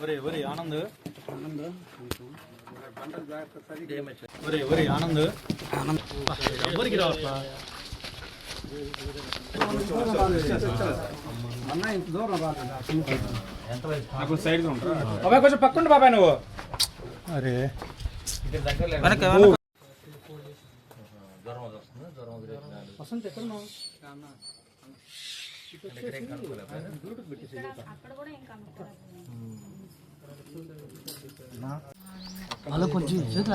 ఒరే ఒరే ఆనంద్. ఒరే ఒరే ఆనంద్. ఎవరికి రావట్లా బాబాయ్ కొంచెం పక్కండి బాబాయ్ నువ్వు. అరే. ఏం కనుక్కోలేదు అలా కొంచెం చేతులు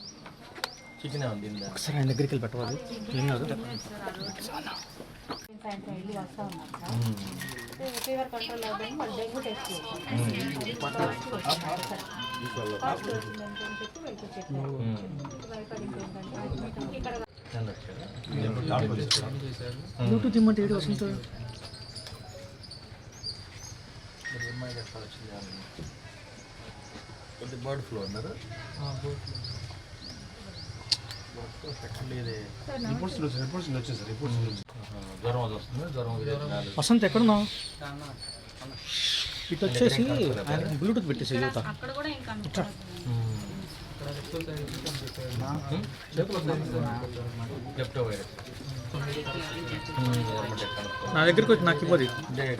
చికెన్. ఒకసారి ఆయన దగ్గరికి వెళ్ళి పెట్టవాలి ఏం కాదు. ఫీవర్ కంట్రోల్ వాళ్ళు డెంగ్యూ టెస్ట్ ఏడు వసంత అమ్మాయి ఎట్లా వచ్చింది జ్వరం అది వస్తుంది జ్వరం ఇది నాలుగు. వసంత్ ఎక్కడున్నావు ఇటు వచ్చేసి బ్లూటూత్ పెట్టేసి యువత నా దగ్గరికి వచ్చి నాకు ఇవ్వదు.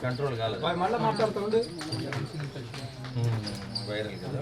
కంట్రోల్ కాలేదు. మళ్ళీ మాట్లాడుతుంది వైరల్ కదా.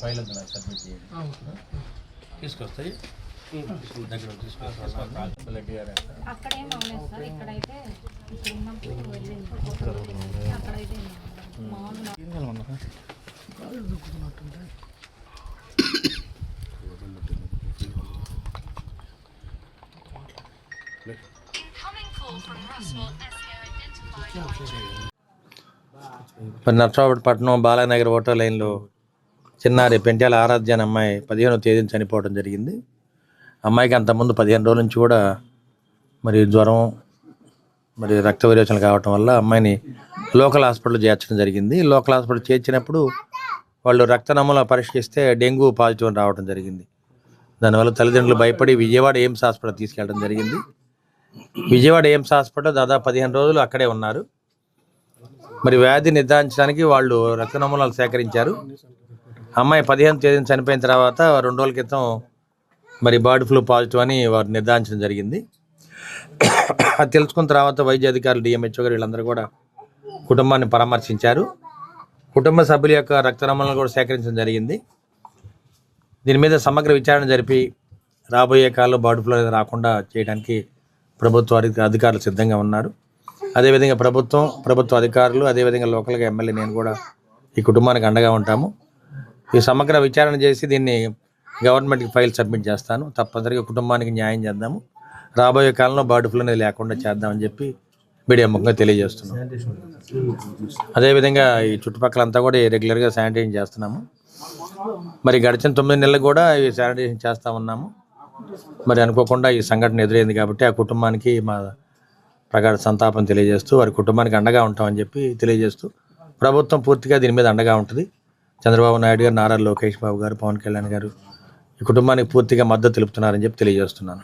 ఫైల్ అంతా నాకు సబ్మిట్ చేయండి. తీసుకొస్తాయి. దగ్గర తీసుకొస్తాను బ్లడ్ అక్కడ ఏం అవ్వలేదు సార్. ఇక్కడైతే ఇక్కడ ఉన్నప్పుడు వెళ్ళింది అక్కడైతే ఏం అవ్వలేదు. మామూలుగా మరి నర్సాపట్నం బాలానగర్ ఓటర్ లైన్లో చిన్నారి పెంట్యాల ఆరాధ్య అనే అమ్మాయి పదిహేనో తేదీన చనిపోవడం జరిగింది. అమ్మాయికి అంతకుముందు పదిహేను రోజుల నుంచి కూడా మరి జ్వరం మరి రక్త విరేచనలు కావటం వల్ల అమ్మాయిని లోకల్ హాస్పిటల్ చేర్చడం జరిగింది. లోకల్ హాస్పిటల్ చేర్చినప్పుడు వాళ్ళు రక్త నమూనా పరీక్ష చేస్తే డెంగ్యూ పాజిటివ్ అని రావడం జరిగింది. దానివల్ల తల్లిదండ్రులు భయపడి విజయవాడ ఎయిమ్స్ హాస్పిటల్ తీసుకెళ్ళడం జరిగింది. విజయవాడ ఎయిమ్స్ హాస్పిటల్ దాదాపు పదిహేను రోజులు అక్కడే ఉన్నారు. మరి వ్యాధి నిర్ధారించడానికి వాళ్ళు రక్త నమూనాలు సేకరించారు. అమ్మాయి పదిహేను తేదీన చనిపోయిన తర్వాత రెండు రోజుల క్రితం మరి బర్డ్ ఫ్లూ పాజిటివ్ అని వారు నిర్ధారించడం జరిగింది. అది తెలుసుకున్న తర్వాత వైద్య అధికారులు డిఎంహెచ్ఓ గారు వీళ్ళందరూ కూడా కుటుంబాన్ని పరామర్శించారు. కుటుంబ సభ్యుల యొక్క రక్త నమూనాలు కూడా సేకరించడం జరిగింది. దీని మీద సమగ్ర విచారణ జరిపి రాబోయే కాలంలో బర్డ్ ఫ్లూ అనేది రాకుండా చేయడానికి ప్రభుత్వ అధికారులు సిద్ధంగా ఉన్నారు. అదేవిధంగా ప్రభుత్వం ప్రభుత్వ అధికారులు అదేవిధంగా లోకల్గా ఎమ్మెల్యే నేను కూడా ఈ కుటుంబానికి అండగా ఉంటాము. ఈ సమగ్ర విచారణ చేసి దీన్ని గవర్నమెంట్కి ఫైల్ సబ్మిట్ చేస్తాను. తప్పనిసరిగా కుటుంబానికి న్యాయం చేద్దాము. రాబోయే కాలంలో బర్డ్ ఫ్లూ అనేది లేకుండా చేద్దామని చెప్పి మీడియా ముఖంగా తెలియజేస్తున్నాం. అదేవిధంగా ఈ చుట్టుపక్కలంతా కూడా రెగ్యులర్గా శానిటైజ్ చేస్తున్నాము. మరి గడిచిన తొమ్మిది నెలలు కూడా ఈ శానిటైజేషన్ చేస్తూ ఉన్నాము. మరి అనుకోకుండా ఈ సంఘటన ఎదురైంది కాబట్టి ఆ కుటుంబానికి మా ప్రగాఢ సంతాపం తెలియజేస్తూ వారి కుటుంబానికి అండగా ఉంటామని చెప్పి తెలియజేస్తూ ప్రభుత్వం పూర్తిగా దీని మీద అండగా ఉంటుంది. చంద్రబాబు నాయుడు గారు నారా లోకేష్ బాబు గారు పవన్ కళ్యాణ్ గారు ఈ కుటుంబానికి పూర్తిగా మద్దతు తెలుపుతున్నారని చెప్పి తెలియజేస్తున్నాను.